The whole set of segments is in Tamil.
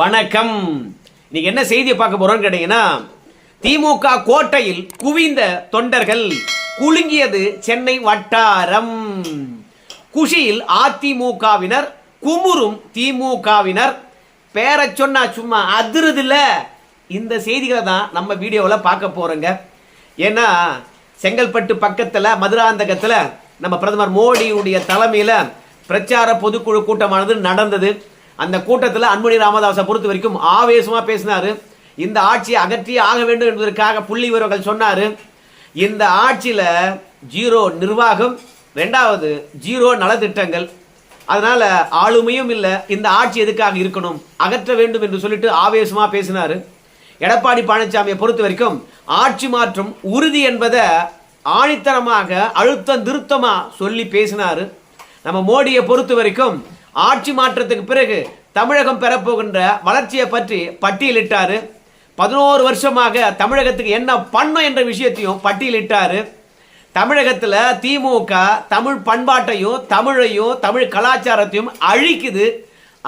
வணக்கம். இன்னைக்கு என்ன செய்தியை பார்க்க போறோம்னு கேட்டீங்கன்னா திமுக கோட்டையில் குவிந்த தொண்டர்கள் குலுங்கியது சென்னை வட்டாரம். குஷியில் அதிமுகவினர் குமுறும் திமுகவினர். பேரை சொன்னா சும்மா அதிருதுல இந்த செய்திகளை தான் நம்ம வீடியோவில் பார்க்க போறோங்க. ஏன்னா செங்கல்பட்டு பக்கத்தில் மதுராந்தகத்தில் நம்ம பிரதமர் மோடியுடைய தலைமையில் பிரச்சார பொதுக்குழு கூட்டமானது நடந்தது. அந்த கூட்டத்தில் அன்புமணி ராமதாஸை பொறுத்த வரைக்கும் ஆவேசமாக பேசினாரு. இந்த ஆட்சியை அகற்றி ஆக வேண்டும் என்பதற்காக புள்ளி விவரங்கள் சொன்னார். இந்த ஆட்சியில் ஜீரோ நிர்வாகம் ரெண்டாவது ஜீரோ நலத்திட்டங்கள். அதனால் ஆளுமையும் இல்லை இந்த ஆட்சி எதுக்காக இருக்கணும்? அகற்ற வேண்டும் என்று சொல்லிட்டு ஆவேசமாக பேசினார். எடப்பாடி பழனிசாமியை பொறுத்த வரைக்கும் ஆட்சி மாற்றம் உறுதி என்பதை ஆணித்தனமாக அழுத்தம் திருத்தமாக சொல்லி பேசினார். நம்ம மோடியை பொறுத்த வரைக்கும் ஆட்சி மாற்றத்துக்கு பிறகு தமிழகம் பெறப்போகின்ற வளர்ச்சியை பற்றி பட்டியலிட்டார். பதினோரு வருஷமாக தமிழகத்துக்கு என்ன பண்ணும் என்ற விஷயத்தையும் பட்டியலிட்டார். தமிழகத்தில் திமுக தமிழ் பண்பாட்டையும் தமிழையும் தமிழ் கலாச்சாரத்தையும் அழிக்குது.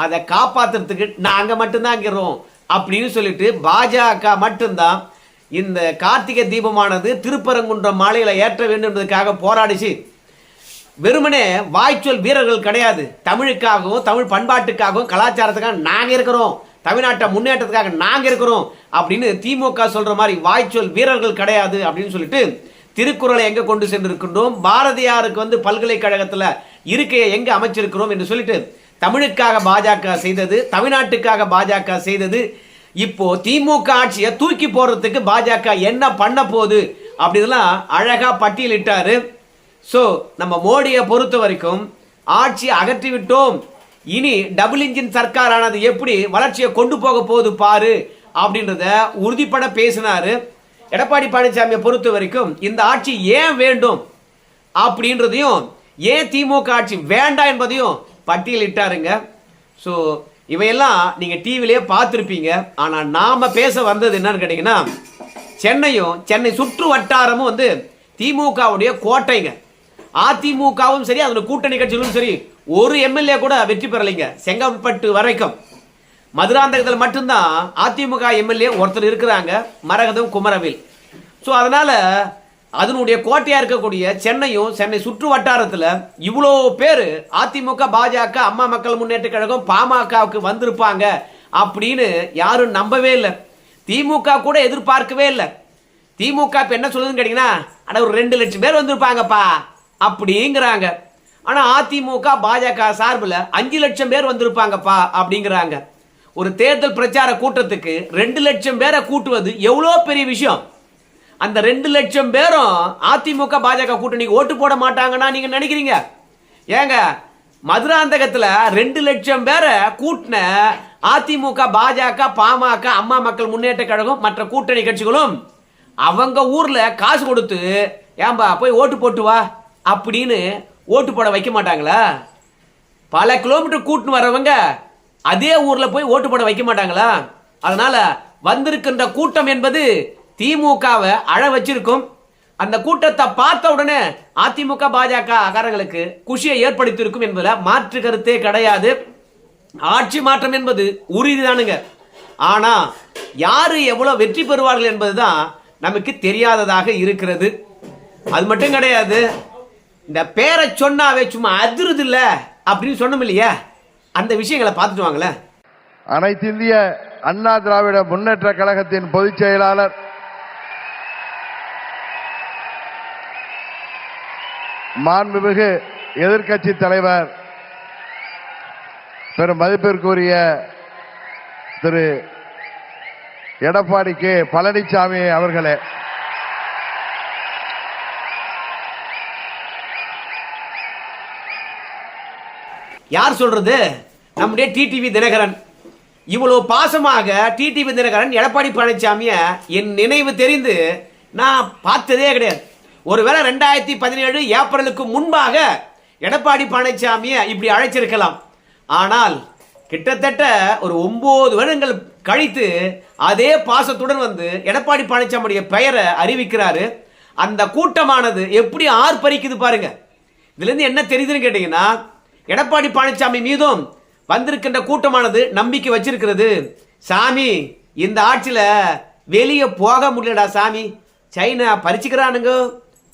அதை காப்பாத்துறதுக்கு நாங்கள் மட்டும்தான் இருக்கிறோம் அப்படின்னு சொல்லிட்டு பாஜக மட்டும்தான் இந்த கார்த்திகை தீபமானது திருப்பரங்குன்றம் மாலையில் ஏற்ற வேண்டும் என்பதற்காக போராடிச்சு. வெறுமனே வாய்ச்சொல் வீரர்கள் கிடையாது. தமிழுக்காகவும் தமிழ் பண்பாட்டுக்காகவும் கலாச்சாரத்துக்காக நாங்கள் இருக்கிறோம். தமிழ்நாட்டை முன்னேற்றத்துக்காக நாங்கள் இருக்கிறோம் அப்படின்னு திமுக சொல்கிற மாதிரி வாய்ச்சொல் வீரர்கள் கிடையாது அப்படின்னு சொல்லிட்டு திருக்குறளை எங்கே கொண்டு சென்றிருக்கின்றோம்? பாரதியாருக்கு வந்து பல்கலைக்கழகத்தில் இருக்கையை எங்கே அமைச்சிருக்கிறோம் என்று சொல்லிட்டு தமிழுக்காக பாஜக செய்தது தமிழ்நாட்டுக்காக பாஜக செய்தது. இப்போ திமுக ஆட்சியை தூக்கி போடுறதுக்கு பாஜக என்ன பண்ண போகுது? அப்படின்லாம் அழகாக பட்டியலிட்டாரு. ஸோ நம்ம மோடியை பொறுத்த வரைக்கும் ஆட்சி அகற்றி விட்டோம். இனி டபுள் இன்ஜின் சர்க்காரானது எப்படி வளர்ச்சியை கொண்டு போக போகுது பாரு அப்படின்றத உறுதிப்பட பேசினாரு. எடப்பாடி பழனிசாமியை பொறுத்த வரைக்கும் இந்த ஆட்சி ஏன் வேண்டும் அப்படின்றதையும் ஏன் திமுக ஆட்சி வேண்டாம் என்பதையும் பட்டியலிட்டாருங்க ஸோ இவையெல்லாம் நீங்கள் டிவிலே பார்த்துருப்பீங்க. ஆனால் நாம் பேச வந்தது என்னன்னு கேட்டிங்கன்னா சென்னையும் சென்னை சுற்று வட்டாரமும் வந்து திமுகவுடைய கோட்டைங்க. அதிமுகவும் சரி அதோட கூட்டணி கட்சிகளும் சரி ஒரு எம்எல்ஏ கூட வெற்றி பெறலைங்க. செங்கல்பட்டு வரைக்கும். மதுராந்தகத்தில் மட்டும்தான் அதிமுக எம்எல்ஏ ஒருத்தர் இருக்கிறாங்க மரகதம் குமரவேல். ஸோ அதனால் அதனுடைய கோட்டையாக இருக்கக்கூடிய சென்னையும் சென்னை சுற்று வட்டாரத்தில் இவ்வளோ பேர் அதிமுக பாஜக அம்மா மக்கள் முன்னேற்ற கழகம் பாமகவுக்கு வந்திருப்பாங்க அப்படின்னு யாரும் நம்பவே இல்லை. திமுக கூட எதிர்பார்க்கவே இல்லை. திமுக இப்போ என்ன சொல்லுதுன்னு கேட்டிங்கன்னா ஆனால் ஒரு ரெண்டு லட்சம் பேர் வந்திருப்பாங்கப்பா. அப்படிங்கிறாங்க. ஆனால் அதிமுக பாஜக சார்பில் அஞ்சு லட்சம் பேர் வந்திருப்பாங்கப்பா அப்படிங்கிறாங்க. ஒரு தேர்தல் பிரச்சார கூட்டத்துக்கு ரெண்டு லட்சம் பேரை கூட்டுவது எவ்வளோ பெரிய விஷயம்? அந்த ரெண்டு லட்சம் பேரும் அதிமுக பாஜக கூட்டணிக்கு ஓட்டு போட மாட்டாங்கன்னா நீங்க நினைக்கிறீங்க? ஏங்க மதுராந்தகத்தில் ரெண்டு லட்சம் பேரை கூட்டின அதிமுக பாஜக பாமக அம்மா மக்கள் முன்னேற்ற கழகம் மற்ற கூட்டணி கட்சிகளும் அவங்க ஊர்ல காசு கொடுத்து ஏன்பா போய் ஓட்டு போட்டு வா. அப்படின்னு ஓட்டு போட வைக்க மாட்டாங்களா? பல கிலோமீட்டர் கூட்டுன்னு வர்றவங்க அதே ஊர்ல போய் ஓட்டு போட வைக்க மாட்டாங்களா? அதனால வந்திருக்கின்ற கூட்டம் என்பது திமுகவை அழ வச்சிருக்கும். அந்த கூட்டத்தை பார்த்த உடனே அதிமுக பாஜக அகாரங்களுக்கு குஷியை ஏற்படுத்தியிருக்கும் என்பதில் மாற்று கருத்தே கிடையாது. ஆட்சி மாற்றம் என்பது உறுதிதானுங்க. ஆனா யாரு எவ்வளவு வெற்றி பெறுவார்கள் என்பதுதான் நமக்கு தெரியாததாக இருக்கிறது. அது மட்டும் கிடையாது இந்த பேரை சொன்னாவே சும்மா அதிருது இல்ல அப்படின்னு சொன்னோம் இல்லையா? அந்த விஷயங்களை பார்த்துட்டு வாங்களேன். அனைத்து இந்திய அண்ணா திராவிட முன்னேற்ற கழகத்தின் பொதுச் செயலாளர் மாண்புமிகு எதிர்க்கட்சி தலைவர் பெரும் மதிப்பிற்குரிய திரு எடப்பாடி கே. பழனிசாமி அவர்களே. யார் சொல்றது? நம்முடைய டிடிவி தினகரன். இவ்வளோ பாசமாக டிடிவி தினகரன் எடப்பாடி பழனிசாமிய என் நினைவு தெரிந்து நான் பார்த்ததே கிடையாது. ஒருவேளை ரெண்டாயிரத்தி பதினேழு ஏப்ரலுக்கு முன்பாக எடப்பாடி பழனிசாமிய இப்படி அழைச்சிருக்கலாம். ஆனால் கிட்டத்தட்ட ஒரு ஒன்பது வருடங்கள் கழித்து அதே பாசத்துடன் வந்து எடப்பாடி பழனிசாமியுடைய பெயரை அறிவிக்கிறாரு. அந்த கூட்டமானது எப்படி ஆர்ப்பரிக்குது பாருங்க. இதுலேருந்து என்ன தெரியுதுன்னு கேட்டீங்கன்னா எடப்பாடி பழனிசாமி மீதும் வந்திருக்கின்ற கூட்டமானது நம்பிக்கை வச்சிருக்கிறது. சாமி இந்த ஆட்சியில் வெளியே போக முடியலடா சாமி. சைனா பறிச்சுக்கிறானுங்கோ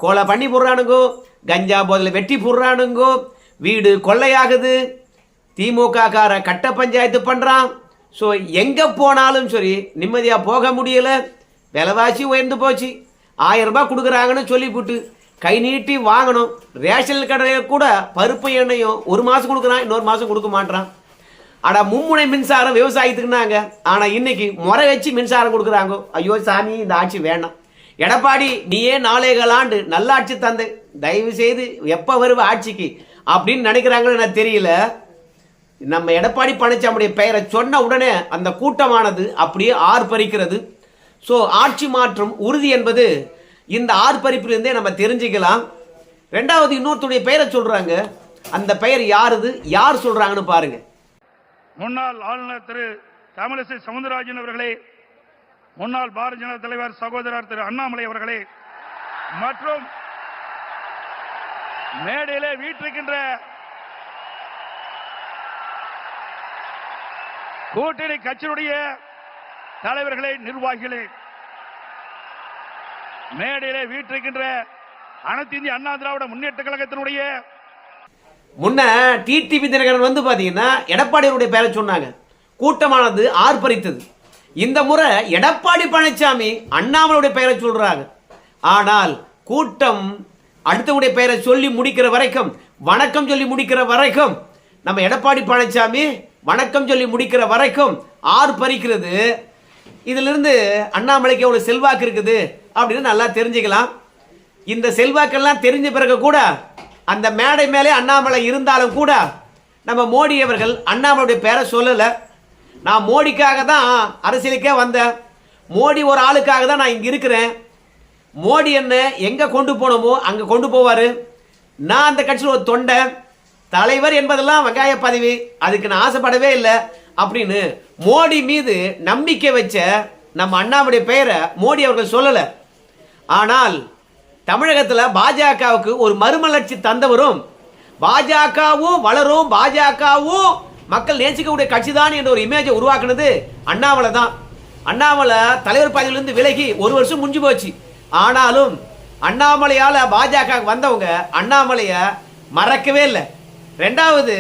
கொலை பண்ணி போடுறானுங்கோ கஞ்சா போதில் வெட்டி போடுறானுங்கோ வீடு கொள்ளையாகுது. திமுக கார கட்ட பஞ்சாயத்து பண்ணுறான் ஸோ எங்கே போனாலும் சரி நிம்மதியாக போக முடியலை. விலைவாசி உயர்ந்து போச்சு. ஆயிரம் ரூபாய் கொடுக்குறாங்கன்னு சொல்லிவிட்டு கை நீட்டி வாங்கணும். ரேஷன் கடையில் கூட பருப்பு எண்ணெயும் ஒரு மாதம் கொடுக்குறான் இன்னொரு மாதம் கொடுக்க மாட்றான் ஆனால் மும்முனை மின்சாரம் விவசாயத்துக்குனாங்க ஆனால் இன்னைக்கு முறை வச்சு மின்சாரம் கொடுக்குறாங்க. ஐயோ சாமி இந்த ஆட்சி வேணாம். எடப்பாடி நீயே நாளேகால் ஆண்டு நல்லாட்சி தந்தை தயவு செய்து எப்போ வருவ ஆட்சிக்கு? அப்படின்னு நினைக்கிறாங்கன்னு எனக்கு தெரியல. நம்ம எடப்பாடி பழனிசாமியுடைய பெயரை சொன்ன உடனே அந்த கூட்டமானது அப்படியே ஆர்ப்பரிக்கிறது. ஸோ ஆட்சி மாற்றம் உறுதி என்பது இந்த ஆர்ப்பரிப்பிலிருந்தே நம்ம தெரிஞ்சுக்கலாம். ரெண்டாவது இன்னொருத்தருடைய பெயரை சொல்றாங்க. அந்த பெயர் யாருது? யார் சொல்றாங்கன்னு பாருங்க. முன்னாள் ஆளுநர் திரு தமிழிசை சவுந்தரராஜன் அவர்களே முன்னாள் பாரதிய ஜனதா தலைவர் சகோதரர் திரு அண்ணாமலை அவர்களே மற்றும் மேடையிலே வீட்டிருக்கின்ற கூட்டணி கட்சியினுடைய தலைவர்களே நிர்வாகிகளே மேடையிலே வீட்டிருக்கின்ற அனைத்து இந்திய அண்ணா திராவிட முன்னேற்ற கழகத்தினுடைய முன்ன டிடிவி தினகரன் வந்து பார்த்தீங்கன்னா எடப்பாடியுடைய பேரை சொன்னாங்க. கூட்டமானது ஆர்ப்பரித்தது. இந்த முறை எடப்பாடி பழனிசாமி அண்ணாமலையுடைய பெயரை சொல்றாங்க. ஆனால் கூட்டம் அடுத்தவங்களுடைய பெயரை சொல்லி முடிக்கிற வரைக்கும் வணக்கம் சொல்லி முடிக்கிற வரைக்கும் நம்ம எடப்பாடி பழனிசாமி வணக்கம் சொல்லி முடிக்கிற வரைக்கும் ஆர்ப்பரிக்கிறது. இதிலிருந்து அண்ணாமலைக்கு அவ்வளோ செல்வாக்கு இருக்குது? அப்படின்னு நல்லா தெரிஞ்சுக்கலாம். இந்த செல்வாக்கெல்லாம் தெரிஞ்ச பிறகு கூட அந்த மேடை மேலே அண்ணாமலை இருந்தாலும் கூட நம்ம மோடி அவர்கள் அண்ணாமலையுடைய பேரை சொல்லலை. நான் மோடிக்காக தான் அரசியலுக்கே வந்தேன். மோடி ஒரு ஆளுக்காக தான் நான் இங்கே இருக்கிறேன். மோடி என்ன எங்கே கொண்டு போனோமோ அங்கே கொண்டு போவார். நான் அந்த கட்சியில் ஒரு தொண்டை. தலைவர் என்பதெல்லாம் வெங்காய பதவி. அதுக்கு நான் ஆசைப்படவே இல்லை. அப்படின்னு மோடி மீது நம்பிக்கை வச்ச நம்ம அண்ணாவுடைய பெயரை மோடி அவர்கள் சொல்லலை. ஆனால் தமிழகத்தில் பாஜகவுக்கு ஒரு மறுமலர்ச்சி தந்தவரும் பாஜகவும் வளரும் பாஜகவும் மக்கள் நேசிக்கக்கூடிய கட்சி தான் என்ற ஒரு இமேஜை உருவாக்குனது அண்ணாமலை தான். அண்ணாமலை தலைவர் பதவியிலிருந்து விலகி ஒரு வருஷம் முடிஞ்சு போச்சு. ஆனாலும் அண்ணாமலையால் பாஜக வந்தவங்க அண்ணாமலையை மறக்கவே இல்லை. ரெண்டாவது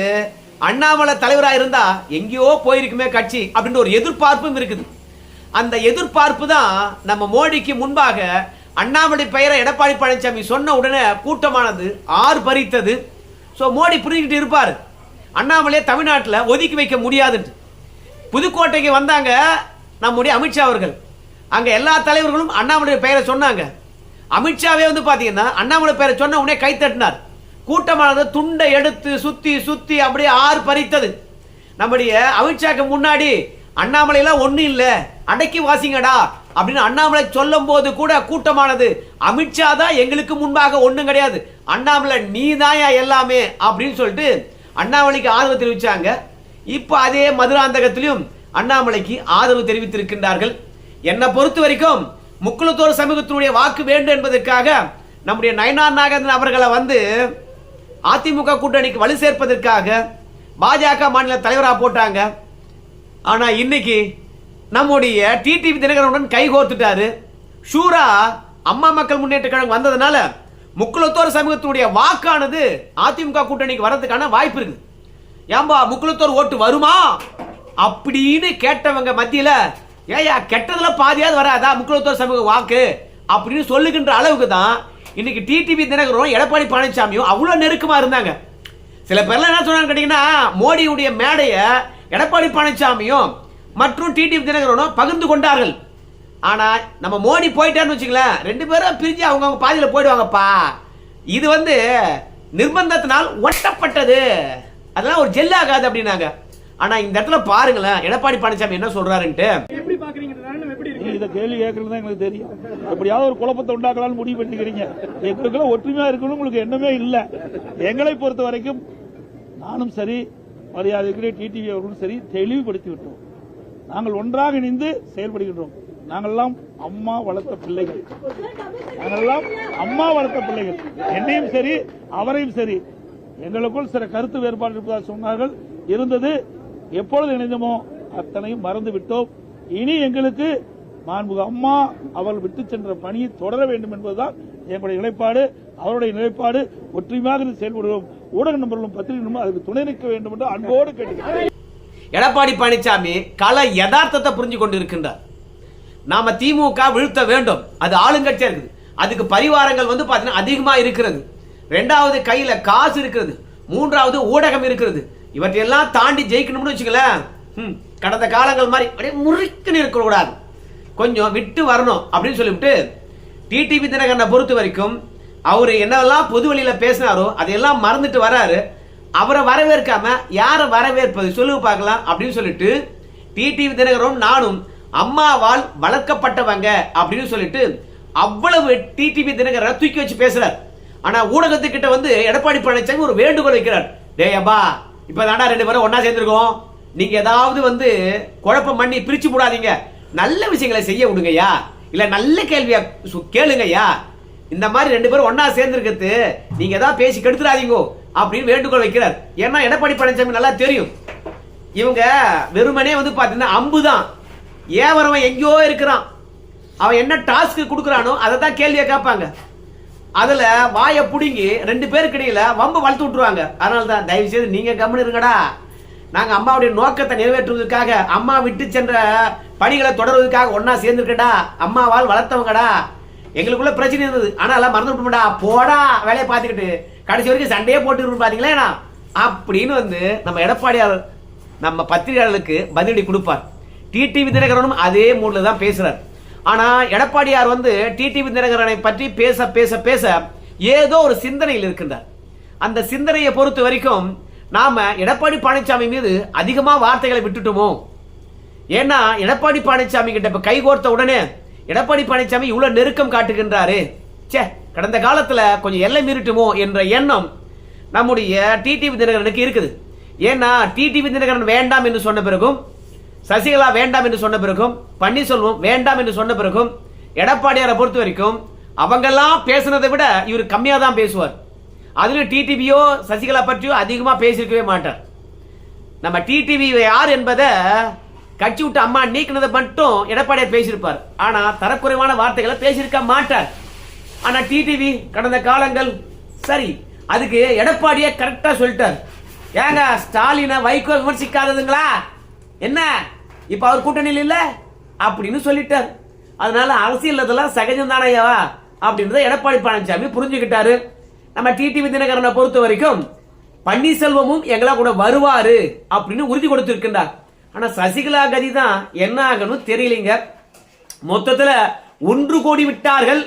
அண்ணாமலை தலைவராக இருந்தால் எங்கேயோ போயிருக்குமே கட்சி அப்படின்ற ஒரு எதிர்பார்ப்பும் இருக்குது. அந்த எதிர்பார்ப்பு தான் நம்ம மோடிக்கு முன்பாக அண்ணாமலை பெயரை எடப்பாடி பழனிசாமி சொன்ன உடனே கூட்டமானது ஆறு பறித்தது. ஸோ மோடி புரிஞ்சுக்கிட்டு இருப்பார். அண்ணாமலையை தமிழ்நாட்டில் ஒதுக்கி வைக்க முடியாதுன்ட்டு. புதுக்கோட்டைக்கு வந்தாங்க நம்முடைய அமித்ஷா அவர்கள். அங்கே எல்லா தலைவர்களும் அண்ணாமலை பெயரை சொன்னாங்க. அமித்ஷாவே வந்து பார்த்தீங்கன்னா அண்ணாமலை பெயரை சொன்ன உடனே கைத்தட்டினார் கூட்டமானது துண்டை எடுத்து சுத்தி சுத்தி அப்படியே ஆறு பறித்தது. நம்முடைய அமித்ஷாக்கு முன்னாடி அண்ணாமலையெல்லாம் ஒன்றும் இல்லை. அடக்கி வாசிங்கடா. அப்படின்னு அண்ணாமலை சொல்லும் போது கூட கூட்டமானது. அமித்ஷா தான் எங்களுக்கு முன்பாக ஒன்றும் கிடையாது. அண்ணாமலை நீ எல்லாமே அப்படின்னு சொல்லிட்டு அண்ணாமலைக்கு ஆதரவு தெரிவிச்சாங்க. இப்போ அதே மதுராந்தகத்திலையும் அண்ணாமலைக்கு ஆதரவு தெரிவித்திருக்கின்றார்கள். என்னை பொறுத்த வரைக்கும் முக்குளத்தோர் சமூகத்தினுடைய வாக்கு வேண்டும் என்பதற்காக நம்முடைய நயனார் நாகேந்திரன் அவர்களை வந்து அதிமுக கூட்டணிக்கு வலு சேர்ப்பதற்காக பாஜக மாநில தலைவராக போட்டாங்க. ஆனால் இன்னைக்கு நம்முடைய டிடிவி தினகரனுடன் கைகோர்த்துட்டாரு ஷூரா அம்மா மக்கள் முன்னேற்ற கழகம் வந்ததுனால முக்குளத்தோர் சமூகத்தினுடைய வாக்கானது அதிமுக கூட்டணிக்கு வரதுக்கான வாய்ப்பு இருக்கு ஏம்பா முக்குளத்தோர் ஓட்டு வருமா? அப்படின்னு கேட்டவங்க மத்தியில ஏயா கெட்டதுல பாதியாவது வராதா? முக்குளத்தோர் சமூக வாக்கு? அப்படின்னு சொல்லுகின்ற அளவுக்கு தான் இன்னைக்கு டிடிவி தினகரும் எடப்பாடி பழனிசாமியும் அவ்வளவு நெருக்கமா இருந்தாங்க. சில பேர்லாம் என்ன சொன்னாங்க கேட்டீங்கன்னா மோடியுடைய மேடையை எடப்பாடி பழனிசாமியும் மற்றும் டிடிவி தினகரனும் பகிர்ந்து கொண்டார்கள். ஆனா நம்ம மோடி போயிட்டாருன்னு வச்சுங்களேன் ரெண்டு பேரும் பிரிஞ்சு அவங்கவுங்க பாதியில போயிடுவாங்கப்பா. இது வந்து நிர்பந்தத்தினால் ஒட்டப்பட்டது. அதெல்லாம் ஒரு ஜெல்லாகாது அப்படின்னாங்க. ஆனா இந்த இடத்துல பாருங்களேன் எடப்பாடி பழனிசாமி என்ன சொல்றாருன்ட்டு. நீங்க இதை கேள்வி கேட்கறது எங்களுக்கு தெரியும். எப்படியாவது ஒரு குழப்பத்தை உண்டாக்கலாம்னு முடிவு பண்ணிக்கிறீங்க. எங்களுக்குள்ள ஒற்றுமையா இருக்கணும் உங்களுக்கு எண்ணமே இல்லை. எங்களை பொறுத்த வரைக்கும் நானும் சரி மரியாதைக்குரிய டிடிவி அவர்களும் சரி தெளிவுபடுத்தி விட்டோம் நாங்கள் ஒன்றாக இணைந்து செயல்படுகின்றோம். நாங்கள்லாம் அம்மா வளர்த்த பிள்ளைகள். நாங்கள்லாம் அம்மா வளர்த்த பிள்ளைகள். என்னையும் சரி அவரையும் சரி. எங்களுக்குள் சில கருத்து வேறுபாடு இருப்பதாக சொன்னார்கள். இருந்தது எப்பொழுது இணைந்தோமோ அத்தனையும் மறந்து விட்டோம் இனி எங்களுக்கு மாண்புக அம்மா அவர்கள் விட்டு சென்ற பணியை தொடர வேண்டும் என்பதுதான் எங்களுடைய நிலைப்பாடு. அவருடைய நிலைப்பாடு. ஒற்றுமையாக செயல்படுகிறோம் ஊடக நண்பர்களும் பத்திரிகை அதுக்கு துணை நிற்க வேண்டும் என்று அன்போடு கேட்டுக்கிறேன் எடப்பாடி பழனிசாமி கல யதார்த்தத்தை புரிஞ்சு கொண்டு இருக்கின்றார் நாம திமுக வீழ்த்த வேண்டும். அது ஆளுங்கட்சியா இருக்குது. அதுக்கு பரிவாரங்கள் வந்து பாத்தீங்கன்னா அதிகமா இருக்கிறது. ரெண்டாவது கையில காசு இருக்கிறது. மூன்றாவது ஊடகம் இருக்கிறது. இவற்றையெல்லாம் தாண்டி ஜெயிக்கணும்னு வச்சுக்கலேன் ம், கடந்த காலங்கள் மாதிரி அப்படியே முறுக்குன்னு இருக்கக்கூடாது. கொஞ்சம் விட்டு வரணும் அப்படின்னு சொல்லிவிட்டு டிடிவி தினகரனை பொறுத்த வரைக்கும் அவர் என்னெல்லாம் பொது வழியில் பேசினாரோ அதையெல்லாம் மறந்துட்டு வராரு. அவரை வரவேற்காம யாரை வரவேற்பது? சொல்லு பார்க்கலாம் அப்படின்னு சொல்லிட்டு டிடிவி தினகரும் நானும் அம்மாவால் வளர்க்கப்பட்டவங்க அப்படின்னு சொல்லிட்டு அவ்வளவு டிடிவி தினகரை தூக்கி வச்சு பேசுறார். ஆனா ஊடகத்துக்கிட்ட வந்து எடப்பாடி பழனிசாமி ஒரு வேண்டுகோள் வைக்கிறார். டேய் அப்பா இப்ப ரெண்டு பேரும் ஒன்னா சேர்ந்துருக்கோம். நீங்க ஏதாவது வந்து குழப்பம் பண்ணி பிரிச்சு போடாதீங்க. நல்ல விஷயங்களை செய்ய விடுங்கய்யா. இல்ல நல்ல கேள்வியா சு- கேளுங்கய்யா. இந்த மாதிரி ரெண்டு பேரும் ஒன்னா சேர்ந்திருக்கிறது நீங்க ஏதாவது பேசி கெடுத்துடாதீங்கோ அப்படின்னு வேண்டுகோள் வைக்கிறார். ஏன்னா எடப்பாடி பழனிசாமி நல்லா தெரியும். இவங்க வெறுமனே வந்து பாத்தீங்கன்னா அம்புதான். ஏவரவன் எங்கேயோ இருக்கிறான். அவன் என்ன டாஸ்க் கொடுக்குறானோ அதை தான் கேள்வியை கேட்பாங்க. அதுல வாயை புடுங்கி ரெண்டு பேருக்கு இடையில வம்பு வளர்த்து விட்டுருவாங்க. அதனால தான் தயவு செய்து நீங்க கம்முன்னு இருங்கடா. நாங்க அம்மாவுடைய நோக்கத்தை நிறைவேற்றுவதற்காக அம்மா விட்டு சென்ற பணிகளை தொடர்வதற்காக ஒன்னா சேர்ந்துருக்கடா அம்மாவால் வளர்த்தவங்கடா. எங்களுக்குள்ள பிரச்சனை இருந்தது. ஆனா எல்லாம் மறந்து விட்டுமாடா. போடா வேலையை பார்த்துக்கிட்டு. கடைசி வரைக்கும் சண்டையே போட்டு பாத்தீங்களா அப்படின்னு வந்து நம்ம எடப்பாடியார் நம்ம பத்திரிகையாளர்களுக்கு பதிலடி கொடுப்பார். டிடிவி தினகரனும் அதே மூடில் தான் பேசுறார். ஆனா எடப்பாடியார் வந்து டிடிவி தினகரனை பற்றி பேச பேச பேச ஏதோ ஒரு சிந்தனையில் இருக்கின்றார். அந்த சிந்தனையை பொறுத்த வரைக்கும் நாம எடப்பாடி பழனிசாமி மீது அதிகமாக வார்த்தைகளை விட்டுட்டோமோ? ஏன்னா எடப்பாடி பழனிசாமி கிட்ட இப்ப கைகோர்த்த உடனே எடப்பாடி பழனிசாமி இவ்வளவு நெருக்கம் காட்டுகின்றாரு. ச்சே கடந்த காலத்துல கொஞ்சம் எல்லை மீறிட்டுமோ என்ற எண்ணம் நம்முடைய டிடிவி தினகரனுக்கு இருக்குது. ஏன்னா டிடிவி தினகரன் வேண்டாம் என்று சொன்ன பிறகும் சசிகலா வேண்டாம் என்று சொன்ன பிறகும் பன்னீர்செல்வம் வேண்டாம் என்று சொன்ன பிறகும் எடப்பாடியாரை பொறுத்த வரைக்கும் அவங்கெல்லாம் பேசுனதை விட இவர் கம்மியாக தான் பேசுவார். அதுல டிடிவியோ சசிகலா பற்றியோ அதிகமாக பேசியிருக்கவே மாட்டார். நம்ம டிடிவி யார் என்பதை கட்சி விட்டு அம்மா நீக்கினதை மட்டும் எடப்பாடியார் பேசியிருப்பார். ஆனா தரக்குறைவான வார்த்தைகளை பேசியிருக்க மாட்டார். ஆனா டிடிவி கடந்த காலங்கள் சரி அதுக்கு எடப்பாடிய கரெக்டா சொல்லிட்டார். ஏங்க ஸ்டாலினை வைகோ விமர்சிக்காததுங்களா? என்ன? இப்ப அவர் கூட்டணியில் இல்ல? அப்படின்னு சொல்லிட்டார். அதனால அரசியல் இதெல்லாம் சகஜம் தானையாவா அப்படின்றத எடப்பாடி பழனிசாமி புரிஞ்சுக்கிட்டாரு. நம்ம டிடிவி தினகரனை பொறுத்த வரைக்கும் பன்னீர்செல்வமும் எங்களா கூட வருவாரு அப்படின்னு உறுதி கொடுத்திருக்கின்றார். ஆனா சசிகலா கதி தான் என்ன ஆகணும் தெரியலீங்க. மொத்தத்துல ஒன்று கோடி விட்டார்கள்.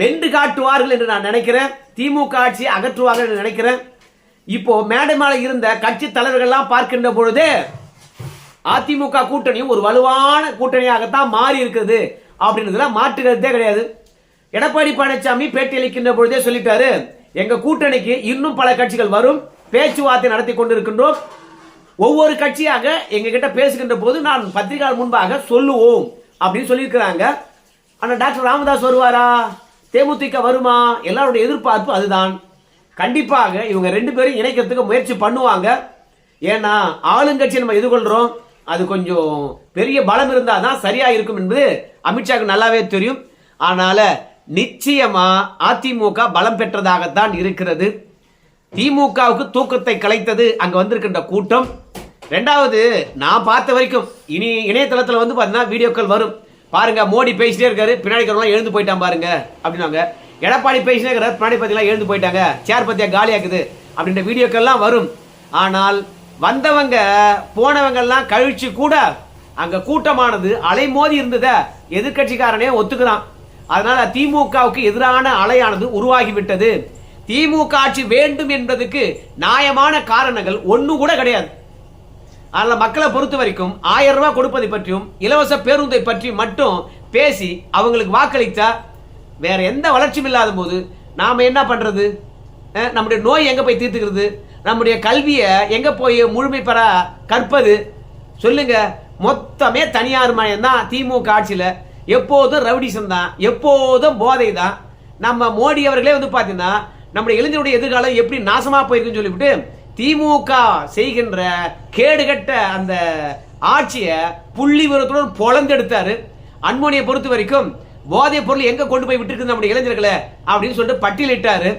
வென்று காட்டுவார்கள் என்று நான் நினைக்கிறேன். திமுக ஆட்சியை அகற்றுவார்கள் என்று நினைக்கிறேன். இப்போ மேடை இருந்த கட்சி தலைவர்கள்லாம் பார்க்கின்ற பொழுது அதிமுக கூட்டணியும் ஒரு வலுவான கூட்டணியாகத்தான் மாறி இருக்குது அப்படின்றதுல மாற்றுகிறதே கிடையாது. எடப்பாடி பழனிசாமி பேட்டி அளிக்கின்ற பொழுதே சொல்லிட்டாரு எங்க கூட்டணிக்கு இன்னும் பல கட்சிகள் வரும். பேச்சுவார்த்தை நடத்தி கொண்டிருக்கின்றோம். ஒவ்வொரு கட்சியாக எங்ககிட்ட பேசுகின்ற போது நான் பத்திரிகையாளர் முன்பாக சொல்லுவோம் அப்படின்னு சொல்லியிருக்கிறாங்க. ஆனால் டாக்டர் ராமதாஸ் வருவாரா? தேமுதிக வருமா? எல்லாருடைய எதிர்பார்ப்பு அதுதான். கண்டிப்பாக இவங்க ரெண்டு பேரும் இணைக்கிறதுக்கு முயற்சி பண்ணுவாங்க. ஏன்னா ஆளுங்கட்சி நம்ம எதிர்கொள்கிறோம் அது கொஞ்சம் பெரிய பலம் இருந்தால் தான் சரியாக இருக்கும் என்பது அமித்ஷாக்கு நல்லாவே தெரியும். ஆனால் நிச்சயமாக அதிமுக பலம் பெற்றதாகத்தான் இருக்கிறது. திமுகவுக்கு தூக்கத்தை கலைத்தது அங்க வந்திருக்கின்ற கூட்டம். ரெண்டாவது நான் பார்த்த வரைக்கும் இனி இணையதளத்தில் வந்து பார்த்தீங்கன்னா வீடியோக்கள் வரும். பாருங்க மோடி பேசிட்டே இருக்காரு பின்னாடி இருக்கிறவங்க எழுந்து போயிட்டான் பாருங்க அப்படின்னாங்க. எடப்பாடி பேசிட்டே இருக்கிறார் பின்னாடி பார்த்தீங்களா எழுந்து போயிட்டாங்க. சேர் பத்தியா காலியாக்குது அப்படின்ற வீடியோக்கள்லாம் வரும். ஆனால் வந்தவங்க போனவங்கெல்லாம் கழிச்சு கூட அங்க கூட்டமானது அலைமோதி இருந்தத எதிர்க்கட்சிக்காரனே ஒத்துக்கிறான். அதனால திமுகவுக்கு எதிரான அலையானது உருவாகிவிட்டது. திமுக ஆட்சி வேண்டும் என்பதுக்கு நியாயமான காரணங்கள் ஒன்றும் கூட கிடையாது. அதனால் மக்களை பொறுத்த வரைக்கும் ஆயிரம் ரூபாய் கொடுப்பதை பற்றியும் இலவச பேருந்தை பற்றி மட்டும் பேசி அவங்களுக்கு வாக்களித்தா வேற எந்த வளர்ச்சியும் இல்லாத போது நாம் என்ன பண்ணுறது நம்முடைய நோய் எங்கே போய் தீர்த்துக்கிறது? நம்முடைய கல்வியை எங்கே போய் முழுமை பெற கற்பது? சொல்லுங்க. மொத்தமே தனியார் மயம் தான் திமுக ஆட்சியில். எப்போதும் ரவுடிசம் தான். எப்போதும் போதை தான். நம்ம மோடி அவர்களே வந்து பார்த்தீங்கன்னா நம்முடைய இளைஞருடைய எதிர்காலம் எப்படி நாசமா போயிருக்குன்னு சொல்லிவிட்டு திமுக செய்கின்ற கேடுகட்ட அந்த ஆட்சியை புள்ளி விவரத்துடன் பொழந்தெடுத்தாரு. அன்மோனியை பொறுத்த வரைக்கும் போதைப் பொருள் எங்க கொண்டு போய் விட்டுருக்குது நம்முடைய இளைஞர்களை அப்படின்னு சொல்லிட்டு பட்டியலிட்டாரு.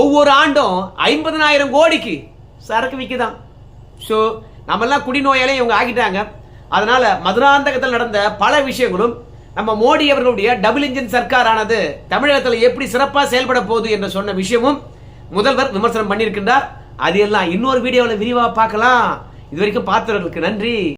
ஒவ்வொரு ஆண்டும் ஐம்பதனாயிரம் கோடிக்கு சரக்கு விற்குதான் ஸோ நம்மெல்லாம் குடிநோயாலே இவங்க ஆகிட்டாங்க அதனால மதுராந்தகத்தில் நடந்த பல விஷயங்களும் நம்ம மோடி அவர்களுடைய டபுள் இன்ஜின் சர்க்காரானது தமிழகத்தில் எப்படி சிறப்பாக செயல்பட போகுது என்று சொன்ன விஷயமும் முதல்வர் விமர்சனம் பண்ணியிருக்கின்றார். அது எல்லாம் இன்னொரு வீடியோவில் விரிவாக பார்க்கலாம். இது வரைக்கும் பார்த்தவர்களுக்கு நன்றி.